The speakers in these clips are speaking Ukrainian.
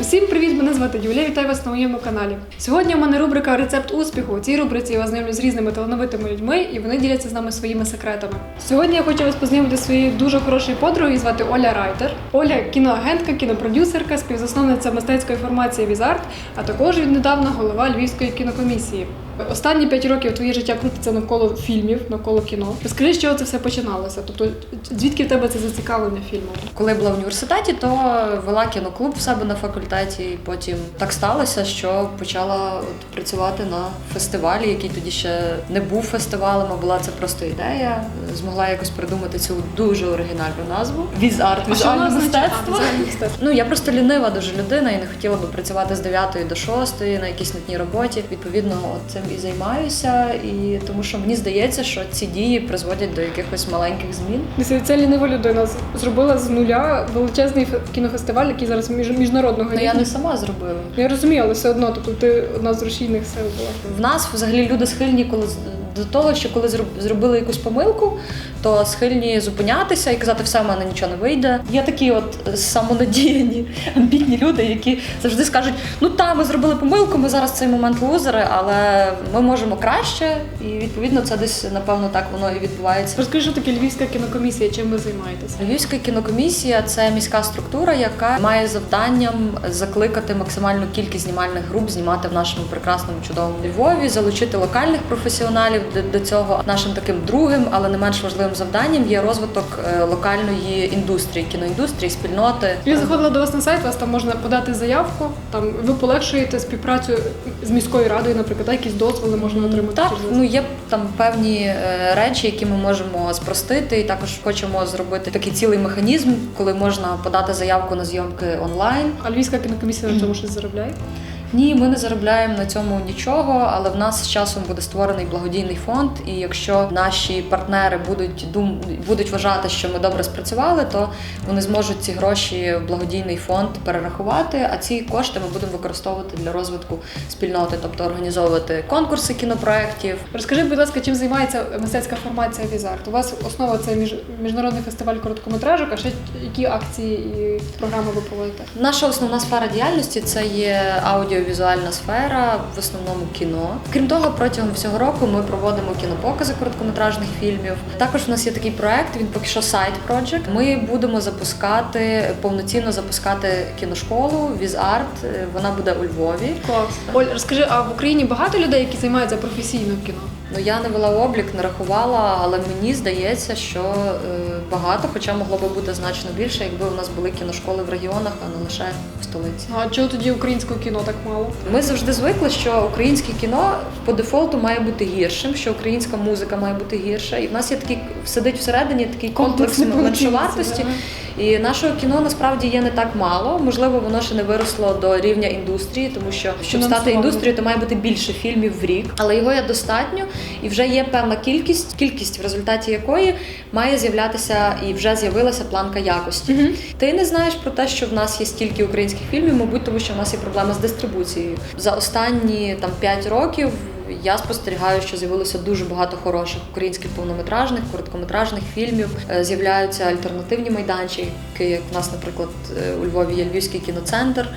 Усім привіт! Мене звати Юлія. Вітаю вас на моєму каналі. Сьогодні у мене рубрика Рецепт успіху. У цій рубриці я вас знайомлю з різними талановитими людьми, і вони діляться з нами своїми секретами. Сьогодні я хочу вас познайомити з своєю дуже хорошою подругою. її Звати Оля Райтер. Оля кіноагентка, кінопродюсерка, співзасновниця мистецької формації Візарт, а також віднедавна голова Львівської кінокомісії. Останні п'ять років твоє життя крутиться навколо фільмів, навколо кіно. Розкажи, з чого це все починалося? Тобто, звідки в тебе це зацікавлення фільмом? Коли була в університеті, то вела кіноклуб в себе на факультеті. І потім так сталося, що почала от працювати на фестивалі, який тоді ще не був фестивалем, а була це просто ідея. Змогла якось придумати цю дуже оригінальну назву. Візарт, візуальне мистецтво. Ну я просто лінива дуже людина і не хотіла би працювати з 9 до 6 на якійсь нотній роботі. Відповідно, от цим і займаюся. І тому що мені здається, що ці дії призводять до якихось маленьких змін. Це лінива людина зробила з нуля величезний фе- кінофестиваль, який зараз між, міжнародного Ну я не сама зробила. Ну, Я розумію, але все одно, тобто ти одна з рушійних сил була. В нас взагалі люди схильні коли до того, що коли зробили якусь помилку, то схильні зупинятися і казати, все в мене нічого не вийде. Є такі от е, самонадіяні, амбітні люди, які завжди скажуть: ну та, ми зробили помилку, ми зараз цей момент лузери, але ми можемо краще, і відповідно це десь напевно так воно і відбувається. Розкажи, що таке Львівська кінокомісія, чим ви займаєтеся? Львівська кінокомісія це міська структура, яка має завданням закликати максимальну кількість знімальних груп знімати в нашому прекрасному чудовому Львові, залучити локальних професіоналів до, цього. Нашим таким другим, але не менш важливим завданням є розвиток е, локальної індустрії, кіноіндустрії, спільноти. Я заходила до вас на сайт, вас там можна подати заявку. Там ви полегшуєте співпрацю з міською радою, наприклад, якісь дозволи можна отримати. Так, ну є там певні е, речі, які ми можемо спростити, і також хочемо зробити такий цілий механізм, коли можна подати заявку на зйомки онлайн. А Львівська кінокомісія на цьому щось заробляє? Ні, ми не заробляємо на цьому нічого, але в нас з часом буде створений благодійний фонд. І якщо наші партнери будуть дум будуть вважати, що ми добре спрацювали, то вони зможуть ці гроші в благодійний фонд перерахувати. А ці кошти ми будемо використовувати для розвитку спільноти, тобто організовувати конкурси кінопроєктів. Розкажи, будь ласка, чим займається мистецька формація Візарт? У вас основа це між, міжнародний фестиваль короткометражок, а ще які акції і програми ви проводите? Наша основна сфера діяльності це є аудіовізуальна сфера, в основному кіно. Крім того, протягом всього року ми проводимо кінопокази короткометражних фільмів. Також у нас є такий проект. Він поки що сайт Project. Ми будемо запускати повноцінно запускати кіношколу Візарт. Вона буде у Львові. Клас. Оль, розкажи, а в Україні багато людей, які займаються професійно кіно? Ну я не вела облік, не рахувала, але мені здається, що е, багато, хоча могло би бути значно більше, якби у нас були кіношколи в регіонах, а не лише в столиці. А чого тоді українського кіно так мало? Ми завжди звикли, що українське кіно по дефолту має бути гіршим, що українська музика має бути гірша. І в нас є такий сидить всередині такий комплекс меншовартості. І нашого кіно насправді є не так мало. Можливо, воно ще не виросло до рівня індустрії, тому що щоб стати індустрією, то має бути більше фільмів в рік, але його є достатньо, і вже є певна кількість, кількість в результаті якої має з'являтися і вже з'явилася планка якості. Ти не знаєш про те, що в нас є стільки українських фільмів, мабуть, тому що в нас є проблема з дистрибуцією. За останні там 5 років я спостерігаю, що з'явилося дуже багато хороших українських повнометражних, короткометражних фільмів. Е, З'являються альтернативні майданчики. Як в нас, наприклад, е, у Львові є Львівський кіноцентр,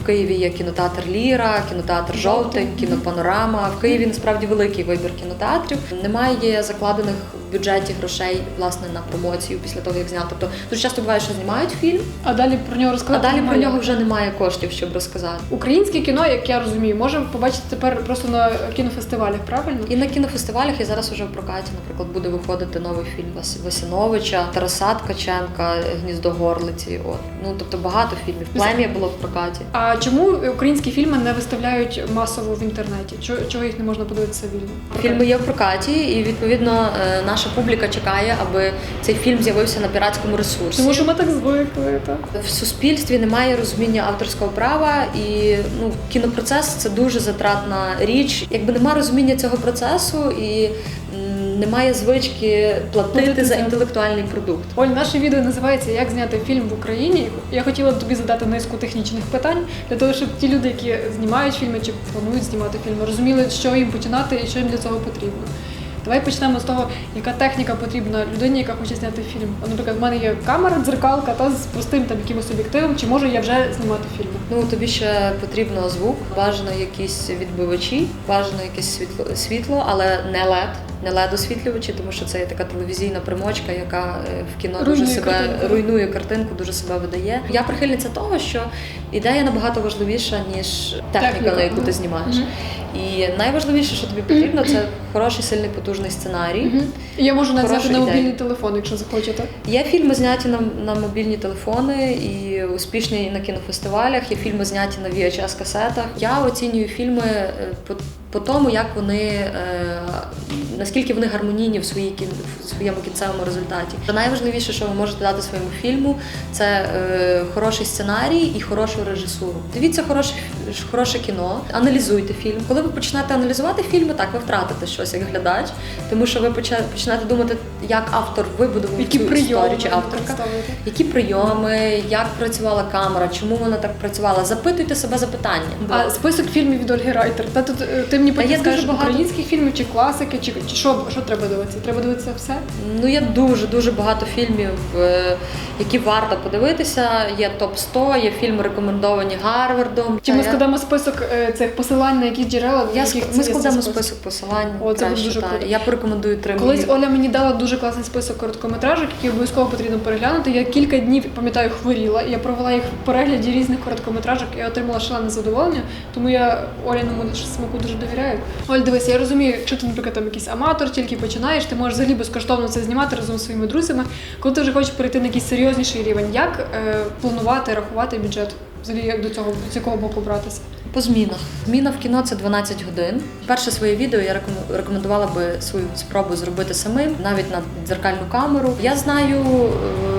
в Києві є кінотеатр Ліра, кінотеатр Жовтий, кінопанорама. В Києві насправді великий вибір кінотеатрів. Немає закладених бюджеті грошей власне на промоцію після того, як зняти. Тобто дуже часто буває, що знімають фільм, А далі про нього а розказати. далі про нього вже немає коштів, щоб розказати. Українське кіно, як я розумію, можемо побачити тепер просто на кінофестивалях, правильно? І на кінофестивалях і зараз уже в прокаті, наприклад, буде виходити новий фільм Вас- Васиновича, Тараса Ткаченка, Гніздо Горлиці. От ну тобто багато фільмів. Плем'я було в прокаті. А чому українські фільми не виставляють масово в інтернеті? Чого, їх не можна подивитися вільно? Фільми є в прокаті, і відповідно е, наша публіка чекає, аби цей фільм з'явився на піратському ресурсі. Тому що ми так звикли. Так? В суспільстві немає розуміння авторського права, і ну кінопроцес це дуже затратна річ. Якби немає розуміння цього процесу і немає звички платити Платити за інтелектуальний продукт. Оль, наше відео називається Як зняти фільм в Україні. Я хотіла б тобі задати низку технічних питань для того, щоб ті люди, які знімають фільми чи планують знімати фільми, розуміли, що їм починати і що їм для цього потрібно. Давай почнемо з того, яка техніка потрібна людині, яка хоче зняти фільм. Наприклад, в мене є камера, дзеркалка та з простим там якимось об'єктивом, чи можу я вже знімати фільм? Ну тобі ще потрібно звук, бажано якісь відбивачі, бажано якесь світло, світло, але не LED, не LED освітлювачі, тому що це є така телевізійна примочка, яка е, в кіно дуже себе картинку. руйнує картинку, дуже себе видає. Я прихильниця того, що ідея набагато важливіша ніж техніка, Техніка, на яку ти знімаєш. Мгм. І найважливіше, що тобі потрібно, це хороший, сильний, потужний сценарій. Мгм. І я можу навіть на мобільний телефон, якщо захочете. Є фільми зняті на, на мобільні телефони і успішні на кінофестивалях. Є фільми зняті на VHS касетах. Я оцінюю фільми е, по, по тому, як вони е, наскільки вони гармонійні в своїй в своєму кінцевому результаті. то найважливіше, що ви можете дати своєму фільму, це е, хороший сценарій і хорошу режисуру. Дивіться хороше, хороше кіно, аналізуйте фільм. Коли ви почнете аналізувати фільми, так ви втратите щось як глядач, тому що ви почнете думати, як автор вибудував Які цю прийоми історію чи авторка. Які прийоми, як працювала камера, чому вона так працювала? Запитуйте себе запитання. А список фільмів від Ольги Райтер. Та тут е, ти мені потім скажеш багато. українських фільмів чи класики, чи, чи що, що треба дивитися? Треба дивитися все? Ну є дуже дуже багато фільмів, е, які варто подивитися. Є топ 100 є фільми рекомендовані Гарвардом. Чи ми я- складемо список е, цих посилань на якісь джерела? Я яких ми складемо список посилань. О, це буде дуже круто. Я порекомендую три Колись. Оля мені дала дуже класний список короткометражок, які обов'язково потрібно переглянути. Я кілька днів пам'ятаю хворіла. Я провела їх в перегляді різних короткометражок і отримала шалене задоволення. Тому я Оляному смаку дуже довіряю. Оль, дивись, я розумію, якщо ти, наприклад, там якийсь аматор, тільки починаєш, ти можеш взагалі безкоштовно це знімати разом зі своїми друзями. Коли ти вже хочеш перейти на якийсь серйозніший рівень, як е, планувати, рахувати бюджет? Взагалі, як до цього з якого боку братися? По змінах. Зміна в кіно це 12 годин. Перше своє відео я рекомендувала би свою спробу зробити самим, навіть на дзеркальну камеру. Я знаю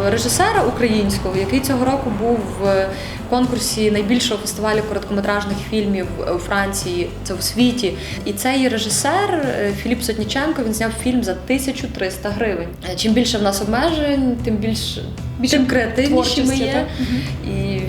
е, режисера українського, який цього року був в конкурсі найбільшого фестивалю короткометражних фільмів у Франції, це у світі. І цей режисер е, Філіп Сотніченко він зняв фільм за 1300 гривень. Чим більше в нас обмежень, тим більш Більше тим креативніші ми є. так?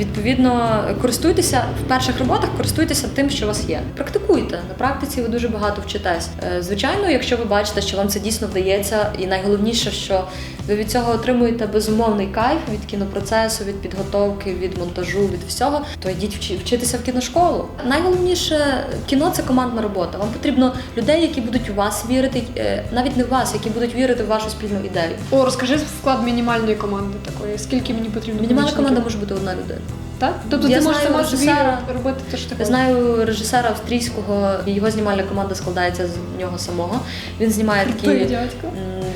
Відповідно користуйтеся в перших роботах, користуйтеся тим, що у вас є. Практикуйте на практиці. Ви дуже багато вчитесь. Е, Звичайно, якщо ви бачите, що вам це дійсно вдається, і найголовніше, що ви від цього отримуєте безумовний кайф від кінопроцесу, від підготовки, від монтажу, від всього, то йдіть вчи- вчитися в кіношколу. Найголовніше кіно це командна робота. Вам потрібно людей, які будуть у вас вірити, е, навіть не в вас, які будуть вірити в вашу спільну ідею. О, розкажи склад мінімальної команди такої. Скільки мені потрібно? Мінімальна команда може бути одна людина. Так? Тобто Я ти можеш знаю режисера. робити те, що ти Я знаю режисера австрійського, його знімальна команда складається з нього самого. Він знімає такі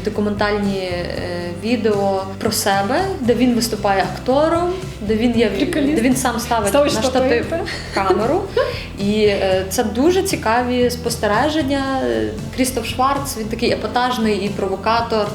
документальні е, відео про себе, де він виступає актором, де він є де він сам ставить Ставиш на штатив. штатив камеру. І е, це дуже цікаві спостереження. Е, Крістоф Шварц, він такий епатажний і провокатор.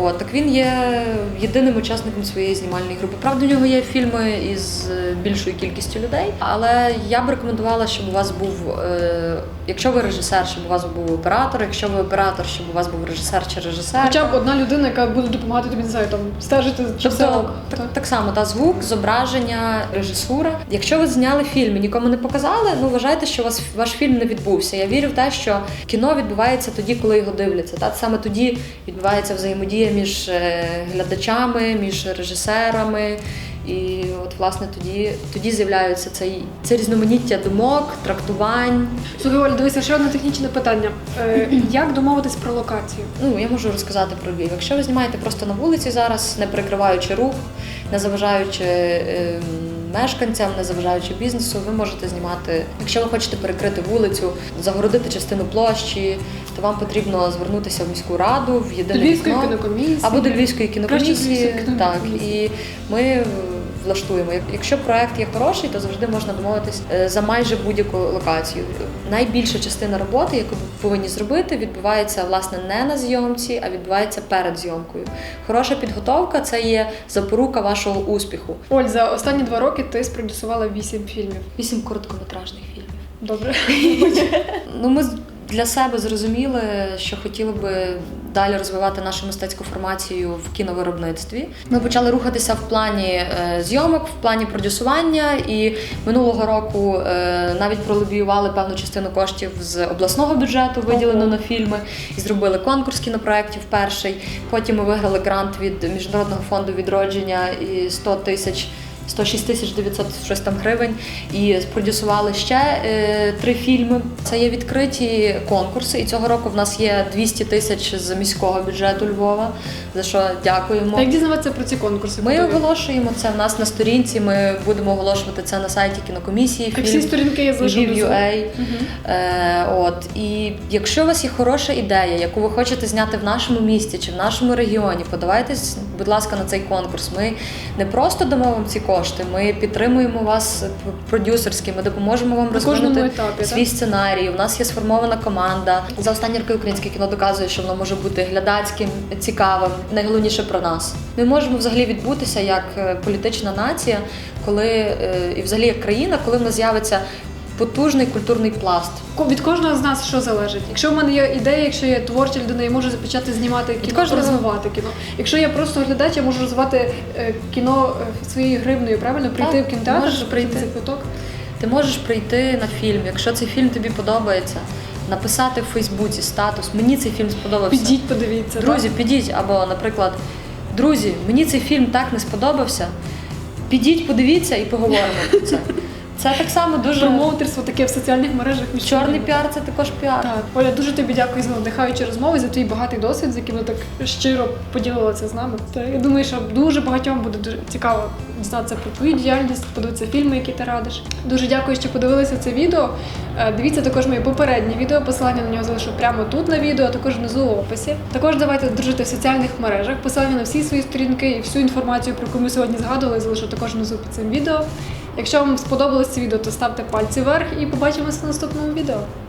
От, так він є єдиним учасником своєї знімальної групи. Правда, у нього є фільми із е, більшою кількістю людей, але я б рекомендувала, щоб у вас був, е, якщо ви режисер, щоб у вас був оператор, якщо ви оператор, щоб у вас був режисер чи режисер. Хоча б одна людина, яка буде допомагати тобі, не знаю, там стежити, чи все Тобто, ок. так, Так. так само та звук, зображення, режисура. Якщо ви зняли фільм і нікому не показали, ну вважайте, що вас ваш фільм не відбувся. Я вірю в те, що кіно відбувається тоді, коли його дивляться. Та саме тоді відбувається взаємодія між е, глядачами, між режисерами. І от власне тоді, тоді з'являється цей це різноманіття думок, трактувань. Слухай, Оль, дивися, ще одне технічне питання. Е, як домовитись про локацію? Ну, я можу розказати про Львів. Якщо ви знімаєте просто на вулиці зараз, не перекриваючи рух, не заважаючи е, мешканцям, не заважаючи бізнесу, ви можете знімати. Якщо ви хочете перекрити вулицю, загородити частину площі, то вам потрібно звернутися в міську раду, в єдине вікно, кінокомісії. або до Львівської кінокомісії. Так, і ми влаштуємо. Якщо проект є хороший, то завжди можна домовитись е, за майже будь-яку локацію. Найбільша частина роботи, яку ви повинні зробити, відбувається власне не на зйомці, а відбувається перед зйомкою. Хороша підготовка це є запорука вашого успіху. Оль, за останні два роки ти спродюсувала вісім фільмів. Вісім короткометражних фільмів. Добре. Ну ми з- для себе зрозуміли, що хотіли би далі розвивати нашу мистецьку формацію в кіновиробництві. Ми почали рухатися в плані е, зйомок, в плані продюсування, і минулого року е, навіть пролобіювали певну частину коштів з обласного бюджету, виділено на фільми, і зробили конкурс кінопроєктів перший. Потім ми виграли грант від Міжнародного фонду відродження і 100 тисяч. 106 тисяч 900 щось там гривень і спродюсували ще е, три фільми. Це є відкриті конкурси, і цього року в нас є 200 тисяч з міського бюджету Львова. За що дякуємо. Як дізнаватися про ці конкурси? Ми Куди? оголошуємо це в нас на сторінці. Ми будемо оголошувати це на сайті кінокомісії. Так, всі сторінки внизу. Е, от і якщо у вас є хороша ідея, яку ви хочете зняти в нашому місті чи в нашому регіоні, подавайтесь, будь ласка, на цей конкурс. Ми не просто дамо вам ці кошти, ми підтримуємо вас продюсерськи, ми допоможемо вам розвинути свій так? сценарій. У нас є сформована команда. За останні роки українське кіно доказує, що воно може бути глядацьким, цікавим. Найголовніше про нас. Ми можемо взагалі відбутися як е, політична нація, коли е, і взагалі як країна, коли в нас з'явиться потужний культурний пласт. Від кожного з нас що залежить? Якщо в мене є ідея, якщо я творча людина, я можу почати знімати кіно, кожного. розвивати кіно. Якщо я просто глядач, я можу розвивати е, кіно е, своєю гривною, правильно? Прийти Так, в кінотеатр, можеш прийти. за квиток. Ти можеш прийти на фільм, якщо цей фільм тобі подобається, написати в Фейсбуці статус. Мені цей фільм сподобався. Підіть, подивіться. Друзі, підіть, або, наприклад, друзі, мені цей фільм так не сподобався. Підіть, подивіться і поговоримо про це. Це так само дуже промоутерство таке в соціальних мережах. чорний піар, це також піар. Так, Оля, дуже тобі дякую за надихаючі розмови, за твій багатий досвід, з яким ви так щиро поділилися з нами. Та я думаю, що дуже багатьом буде дуже цікаво дізнатися про твою діяльність, подивитися фільми, які ти радиш. Дуже дякую, що подивилися це відео. Е, Дивіться також моє попереднє відео. Посилання на нього залишу прямо тут на відео, а також внизу в описі. Також давайте дружити в соціальних мережах. Посилання на всі свої сторінки і всю інформацію, про яку ми сьогодні згадували, залишу також внизу під цим відео. Якщо вам сподобалось це відео, то ставте пальці вверх і побачимося в наступному відео.